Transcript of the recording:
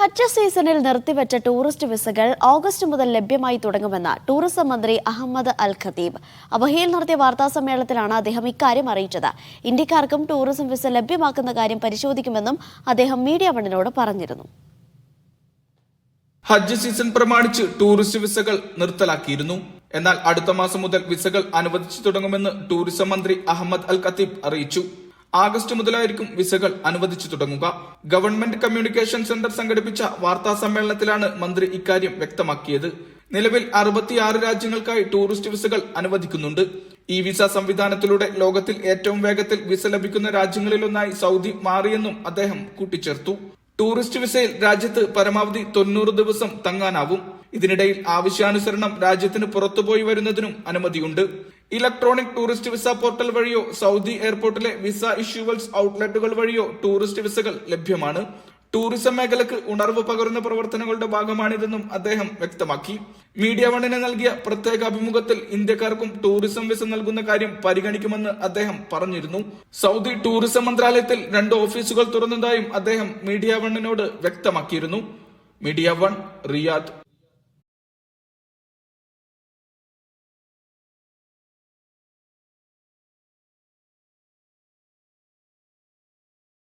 ഹജ്ജ് സീസണിൽ നിർത്തിവെച്ച tourist വിസകൾ August മുതൽ ലഭ്യമായി തുടങ്ങുമെന്ന് ടൂറിസം മന്ത്രി അഹമ്മദ് അൽ ഖദീബ്. അബഹയിൽ നടത്തിയ വാർത്താ സമ്മേളനത്തിലാണ് അദ്ദേഹം ഇക്കാര്യം അറിയിച്ചത്. ഇന്ത്യക്കാർക്കും ടൂറിസം വിസ ലഭ്യമാക്കുന്ന കാര്യം പരിശോധിക്കുമെന്നും അദ്ദേഹം മീഡിയ വണ്ണിനോട് പറഞ്ഞിരുന്നു. ഹജ്ജ് സീസൺ പ്രമാണിച്ച് ടൂറിസ്റ്റ് വിസകൾ നിർത്തലാക്കിയിരുന്നു. എന്നാൽ അടുത്ത മാസം മുതൽ വിസകൾ അനുവദിച്ചു തുടങ്ങുമെന്ന് ടൂറിസം മന്ത്രി അഹമ്മദ് അൽ ഖത്തീബ് അറിയിച്ചു. ആഗസ്റ്റ് മുതലായിരിക്കും വിസകൾ അനുവദിച്ചു തുടങ്ങുക. ഗവൺമെന്റ് കമ്മ്യൂണിക്കേഷൻ സെന്റർ സംഘടിപ്പിച്ച വാർത്താ സമ്മേളനത്തിലാണ് മന്ത്രി ഇക്കാര്യം വ്യക്തമാക്കിയത്. നിലവിൽ അറുപത്തിയാറ് രാജ്യങ്ങൾക്കായി ടൂറിസ്റ്റ് വിസകൾ അനുവദിക്കുന്നുണ്ട്. ഈ വിസ സംവിധാനത്തിലൂടെ ലോകത്തിൽ ഏറ്റവും വേഗത്തിൽ വിസ ലഭിക്കുന്ന രാജ്യങ്ങളിലൊന്നായി സൗദി മാറിയെന്നും അദ്ദേഹം കൂട്ടിച്ചേർത്തു. ടൂറിസ്റ്റ് വിസയിൽ രാജ്യത്ത് പരമാവധി തൊണ്ണൂറ് ദിവസം തങ്ങാനാവും. ഇതിനിടയിൽ ആവശ്യാനുസരണം രാജ്യത്തിന് പുറത്തുപോയി വരുന്നതിനും അനുമതിയുണ്ട്. ഇലക്ട്രോണിക് ടൂറിസ്റ്റ് വിസ പോർട്ടൽ വഴിയോ സൗദി എയർപോർട്ടിലെ വിസ ഇഷ്യൂവൽസ് ഔട്ട്ലെറ്റുകൾ വഴിയോ ടൂറിസ്റ്റ് വിസകൾ ലഭ്യമാണ്. ടൂറിസം മേഖലക്ക് ഉണർവ് പകരുന്ന പ്രവർത്തനങ്ങളുടെ ഭാഗമാണിതെന്നും അദ്ദേഹം വ്യക്തമാക്കി. മീഡിയ വണ്ണിന് നൽകിയ പ്രത്യേക അഭിമുഖത്തിൽ ഇന്ത്യക്കാർക്കും ടൂറിസം വിസ നൽകുന്ന കാര്യം പരിഗണിക്കുമെന്ന് അദ്ദേഹം പറഞ്ഞിരുന്നു. സൗദി ടൂറിസം മന്ത്രാലയത്തിൽ രണ്ട് ഓഫീസുകൾ തുറന്നതായും അദ്ദേഹം മീഡിയ വണ്ണിനോട് വ്യക്തമാക്കിയിരുന്നു. Media One Riyadh.